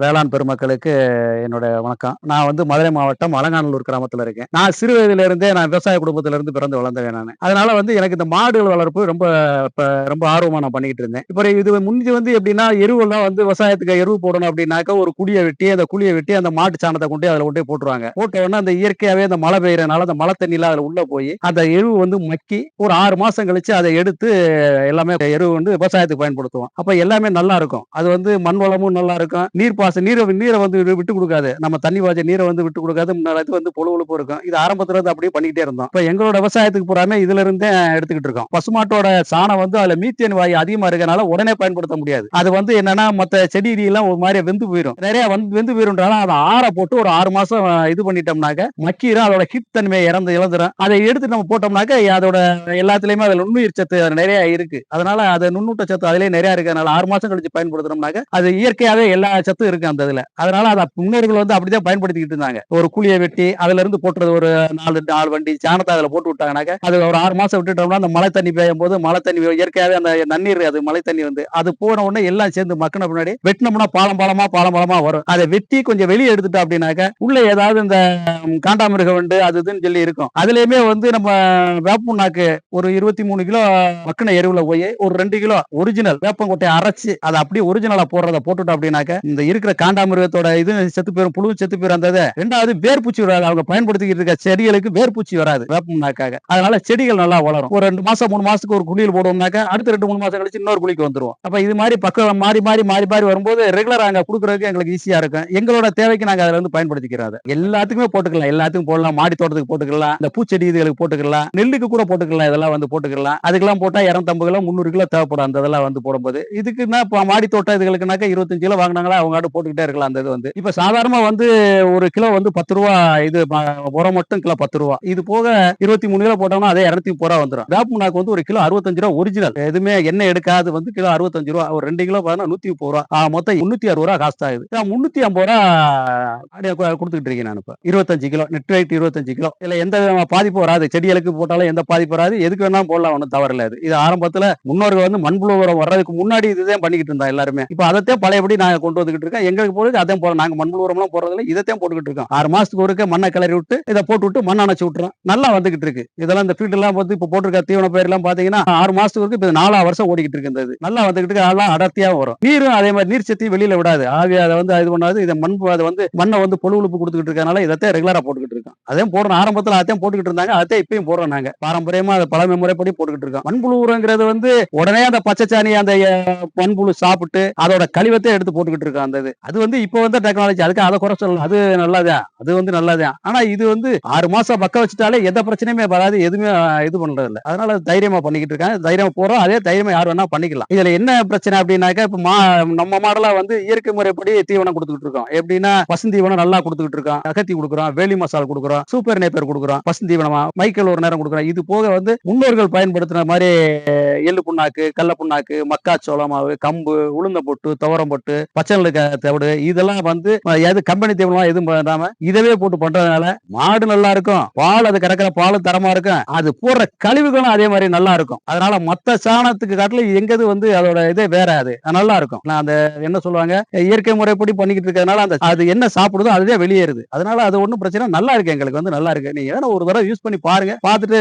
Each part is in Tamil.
வேளாண் பெருமக்களுக்கு என்னோட வணக்கம். நான் வந்து மதுரை மாவட்டம் அலங்காநல்லூர் கிராமத்தில் இருக்கேன். நான் சிறு வயதுல இருந்தே நான் விவசாய குடும்பத்துல இருந்து பிறந்து வளர்ந்தவன் நான். அதனால வந்து எனக்கு இந்த மாடுகள் வளர்ப்பு ரொம்ப ரொம்ப ஆர்வமா நான் பண்ணிக்கிட்டு இருந்தேன். இப்போ இது முடிஞ்சு வந்து எப்படின்னா எருவெல்லாம் வந்து விவசாயத்துக்கு எருவு போடணும் அப்படின்னாக்க ஒரு குழியை வெட்டி அந்த குழியை வெட்டி அந்த மாட்டு சாணத்தை கொண்டு அதில் கொண்டு போட்டுருவாங்க. போட்ட உடனே அந்த இயற்கையாகவே அந்த மழை பெய்யறதுனால அந்த மழை தண்ணியில அதில் உள்ள போய் அந்த எருவு வந்து மக்கி ஒரு ஆறு மாசம் கழிச்சு அதை எடுத்து எல்லாமே எருவு வந்து விவசாயத்துக்கு பயன்படுத்துவோம். அப்போ எல்லாமே நல்லா இருக்கும். அது வந்து மண் வளமும் நல்லா இருக்கும். நீர் நீரை நீரை வந்து விட்டு- கொடுக்காது. நம்ம தண்ணி பாய்ச்ச நீரை வந்து விட்டு கொடுக்காது. முன்னாடி இது வந்து பொழுவழுப்பு இருக்கும். இது ஆரம்பத்துல இருந்து அப்படியே பண்ணிக்கிட்டே இருந்தோம். இப்ப எங்களோட விவசாயத்துக்கு பூராமே இதுல இருந்தே எடுத்துக்கிட்டு இருக்கோம். பசுமாட்டோட சாணம் வந்து அதுல மீத்தேன் வாயு அதிகமா இருக்கனால உடனே பயன்படுத்த முடியாது. அது வந்து என்னன்னா மத்த செடி எல்லாம் ஒரு மாதிரி வெந்து போயிடும் நிறைய வந்து வெந்து போயிருந்தாலும் அதை ஆற போட்டு ஒரு ஆறு மாசம் இது பண்ணிட்டோம்னாக்க மக்கீரும். அதோட ஹிட் தன்மையை இறந்து இழந்துரும். அதை எடுத்து நம்ம போட்டோம்னாக்க அதோட எல்லாத்துலயுமே அதுல நுண்ணுயிர் சத்து நிறைய இருக்கு. அதனால அது நுண்ணூட்ட சத்து அதுலயே நிறைய இருக்கு அதனால ஆறு மாசம் கழிச்சு பயன்படுத்துறோம்னாக்க அது இயற்கையாவே எல்லா சத்து சத்தும் இருக்கு அந்த இதுல. அதனால அதை முன்னோர்கள் வந்து அப்படிதான் பயன்படுத்திக்கிட்டு இருந்தாங்க. ஒரு குழியை வெட்டி அதுல இருந்து போட்டுறது ஒரு நாலு நாலு வண்டி சாணத்தை அதுல போட்டு விட்டாங்கனாக்க அது ஒரு ஆறு மாசம் விட்டுட்டோம்னா அந்த மழை தண்ணி பெய்யும் போது மழை தண்ணி இயற்கையாவே அந்த நன்னீர் அது மழை தண்ணி வந்து அது போன உடனே எல்லாம் சேர்ந்து மக்கின பின்னாடி வெட்டினோம்னா பாலம் பாலமா பாலம் பாலமா வரும். அதை வெட்டி கொஞ்சம் வெளியே எடுத்துட்டோம் அப்படின்னாக்க உள்ள ஏதாவது இந்த காண்டாமிருக காண்டாமிருகம் வண்டு அது இதுன்னு சொல்லி இருக்கும். அதுலயுமே வந்து நம்ம வேப்பமுன்னாக்கு ஒரு இருபத்தி மூணு கிலோ மக்கின எருவுல போய் ஒரு ரெண்டு கிலோ ஒரிஜினல் வேப்பங்கொட்டையை அரைச்சு அதை அப்படியே ஒரிஜினலா போடுறத போட்டுட்டோம் அப்படின்னாக்க இந்த இருக்கிற காண்டாமிருகத்தோட இது செத்து போயிரும் புழு செத்து போயிரும் அந்த இதை. ரெண்டாவது வேர்பூச்சி வராது. அவங்க பயன்படுத்திக்கிட்டு இருக்க செடிகளுக்கு வேர்பூச்சி வராது வேப்பம்னாக்காக. அதனால செடிகள் நல்லா வளரும். ஒரு ரெண்டு மாசம் மூணு மாசத்துக்கு ஒரு குழியில் போடுவோம்னாக்கா அடுத்த ரெண்டு மூணு மாசம் கழிச்சு இன்னொரு குழிக்கு வந்துருவோம். அப்ப இது மாதிரி பக்கம் மாறி மாறி மாறி மாறி வரும்போது ரெகுலரா அங்க கொடுக்குறதுக்கு எங்களுக்கு ஈஸியா இருக்கும். எங்களோட தேவைக்கு நாங்க அதுல வந்து பயன்படுத்திக்கிறோம் எல்லாத்துக்குமே போட்டுக்கலாம். எல்லாத்துக்கும் போடலாம். மாடி தோட்டத்துக்கு போட்டுக்கலாம். இந்த பூச்செடி இதுகளுக்கு போட்டுக்கலாம். நெல்லுக்கு கூட போட்டுக்கலாம். இதெல்லாம் வந்து போட்டுக்கலாம். அதுக்கெல்லாம் போட்டா இரநூத்தம்பது கிலோ முந்நூறு கிலோ தேவைப்படும். அந்த இதெல்லாம் வந்து போடும்போது. இதுக்குன்னா இப்போ மாடி தோட்டம் இதுகளுக்குனாக்கா இருபத்தஞ்சு கிலோ வாங்கினாங்களா அவங்க பாடு போட்டுக்கிட்டே இருக்கலாம் அந்த இது வந்து. இப்ப சாதாரணமா வந்து ஒரு கிலோ வந்து பத்து ரூபா இது உரம் மட்டும் கிலோ பத்து ரூபா. இது போக இருபத்தி மூணு கிலோ போட்டோம்னா அதே இரநூத்தி முப்பது ரூபா வந்துடும் வேப்பமுனாக்கு வந்து ஒரு கிலோ அறுபத்தஞ்சு ரூபா ஒரிஜினல் எதுவுமே எண்ணெய் எடுக்காது வந்து கிலோ அறுபத்தஞ்சு ரூபா. ஒரு ரெண்டு கிலோ பார்த்தா நூத்தி முப்பது ரூபா. மொத்தம் முன்னூத்தி அறுபது ரூபா காஸ்ட் ஆகுது. முந்நூற்றி முன்னூத்தி ஐம்பது ரூபா அப்படியே கொடுத்துக்கிட்டு இருக்கேன் நான் இப்ப. இருபத்தஞ்சு கிலோ நெட் வெயிட் இருபத்தஞ்சு கிலோ. இல்ல எந்த பாதிப்பு வராது. செடிகளுக்கு போட்டாலும் எந்த பாதிப்பு வராது. எதுக்கு வேணாலும் போடலாம் ஒன்றும் தவறு இல்லை இது. இது ஆரம்பத்துல முன்னோர்கள் வந்து மண்புழு உரம் வர்றதுக்கு முன்னாடி இதுதான் பண்ணிக்கிட்டு இருந்தா எல்லாருமே. இப்ப அதைத்தான் பழையபடி நாங்க கொண்டு போட்டுக்கிட்டு இருக்கோம் எங்களுக்கு போடுறது அதான் போறோம் நாங்க மண்புழு உரம்லாம் போடுறதில்ல இதைத்தான் போட்டுக்கிட்டு இருக்கோம். ஆறு மாசத்துக்கு ஒருக்க மண்ணை கிளறி விட்டு இதை போட்டு விட்டு மண் அணைச்சு விட்டுறோம். நல்லா வந்துகிட்டு இருக்கு. இதெல்லாம் இந்த ஃபீல்டு எல்லாம் வந்து இப்போ போட்டிருக்க தீவன பயிர் எல்லாம் பாத்தீங்கன்னா ஆறு மாசத்துக்கு ஒருக்க இப்போ நாலா வருஷம் ஓடிக்கிட்டு இருக்கிறது நல்லா வந்துகிட்டு இருக்கு. அதெல்லாம் அடர்த்தியா வரும். நீரும் அதே மாதிரி நீர் சத்தி வெளியில விடாது. ஆவி அதை வந்து இது பண்ணாது. இதை மண் அதை வந்து மண்ணை வந்து பொழுவுழுப்பு கொடுத்துக்கிட்டு இருக்கனால இதை ரெகுலரா போட்டுக்கிட்டு இருக்கோம். அதே போடுறோம் ஆரம்பத்தில் அதையும் போட்டுக்கிட்டு இருந்தாங்க. அதையும் இப்பயும் போடுறோம் நாங்க. பாரம்பரியமா அதை பழமை முறைப்படி போட்டுக்கிட்டு இருக்கோம். மண்புழு உரங்கிறது வந்து உடனே அந்த பச்சைச்சாணி அந்த மண்புழு சாப்பிட்டு அதோட கழிவத்தை எடுத்து போட்டுக்கிட்டு இருக்கோம். வந்தது. அது வந்து இப்போ வந்து டெக்னாலஜி அதுக்கு அதை குறை சொல்லலாம் அது நல்லதான் அது வந்து நல்லதான் ஆனா இது வந்து ஆறு மாசம் பக்க வச்சுட்டாலே எந்த பிரச்சனையுமே வராது. எதுவுமே இது பண்றது இல்லை அதனால தைரியமா பண்ணிக்கிட்டு இருக்காங்க தைரியமா போறோம். அதே தைரியமா யார் வேணா பண்ணிக்கலாம். இதுல என்ன பிரச்சனை அப்படின்னாக்கா இப்ப மா நம்ம மாடலா வந்து இயற்கை முறைப்படி தீவனம் கொடுத்துக்கிட்டு இருக்கோம். எப்படின்னா பசுந்தீவனம் நல்லா கொடுத்துக்கிட்டு இருக்கோம். அகத்தி கொடுக்குறோம். வேலி மசால் கொடுக்குறோம். சூப்பர் நேப்பர் கொடுக்குறோம். பசுந்தீவனமா மைக்கேல் ஒரு நேரம் கொடுக்குறோம். இது போக வந்து முன்னோர்கள் பயன்படுத்தின மாதிரி எள்ளு புண்ணாக்கு கடல புண்ணாக்கு மக்காச்சோளம் மாவு கம்பு உளுந்த பொட்டு துவரம் பொட்டு பச்சை தவிடு இதெல்லாம் வந்து எது கம்பெனி தீவனம் எதுவும் பண்ணாம இதவே போட்டு பண்றதுனால மாடு நல்லா இருக்கும். பால் அது கறக்கிற பால் தரமா இருக்கும். அது போடுற கழிவுகளும் அதே மாதிரி நல்லா இருக்கும். அதனால மத்த சாணத்துக்கு காட்டுல எங்கது வந்து அதோட இதே வேற அது. நல்லா இருக்கும். நான் அந்த என்ன சொல்லுவாங்க இயற்கை முறைப்படி பண்ணிக்கிட்டு இருக்கிறதுனால அந்த அது என்ன சாப்பிடுதோ அதுவே வெளியேறுது. அதனால அது ஒன்றும் பிரச்சனை நல்லா இருக்கு எங்களுக்கு வந்து நல்லா இருக்கு. நீங்க வேணா ஒரு தடவை யூஸ் பண்ணி பாருங்க. பார்த்துட்டு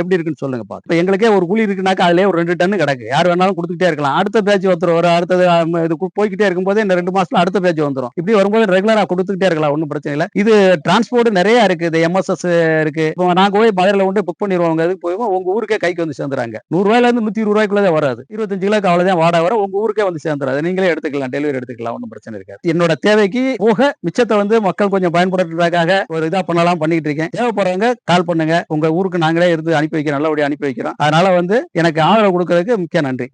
எப்படி இருக்குன்னு சொல்லுங்க பாத்து இப்போ எங்களுக்கே ஒரு குழி இருக்குனாக்கா அதுலயே ஒரு ரெண்டு டன்னு கிடக்கு. யார் வேணாலும் கொடுத்துக்கிட்டே இருக்கலாம். அடுத்த பேச்சு ஒருத்தர் ஒரு அடுத்தது இது போய்கிட்டே இருக்கும்போது இந்த ரெண்டு மாசத்துல அடுத்த பேஜ் வந்துடும் இப்படி வரும்போது ரெகுலரா கொடுத்துக்கிட்டே இருக்கலாம் ஒன்றும் பிரச்சனை இல்லை. இது டிரான்ஸ்போர்ட் நிறைய இருக்கு இது எம்எஸ்எஸ் இருக்கு. இப்போ நாங்க போய் மதுரையில கொண்டு புக் பண்ணிடுவோம் அதுக்கு போய் உங்க ஊருக்கே கைக்கு வந்து சேர்ந்துறாங்க. நூறு ரூபாயில இருந்து நூத்தி இருபது ரூபாய்க்குள்ளே வராது. இருபத்தஞ்சு கிலோக்கு அவ்வளவுதான் வாடகை வர உங்க ஊருக்கே வந்து சேர்ந்துறாது. நீங்களே எடுத்துக்கலாம் டெலிவரி எடுத்துக்கலாம் ஒன்றும் பிரச்சனை இருக்காது. என்னோட தேவைக்கு போக மிச்சத்தை வந்து மக்கள் கொஞ்சம் பயன்படுத்துறதுக்காக ஒரு இதா பண்ணலாம் பண்ணிட்டு இருக்கேன். தேவைப்படுறவங்க கால் பண்ணுங்க. உங்க ஊருக்கு நாங்களே இருந்து அனுப்பி வைக்கிறோம் நல்லபடியாக அனுப்பி வைக்கிறோம். அதனால வந்து எனக்கு ஆதரவு கொடுக்கறதுக்கு முக்கிய நன்றி.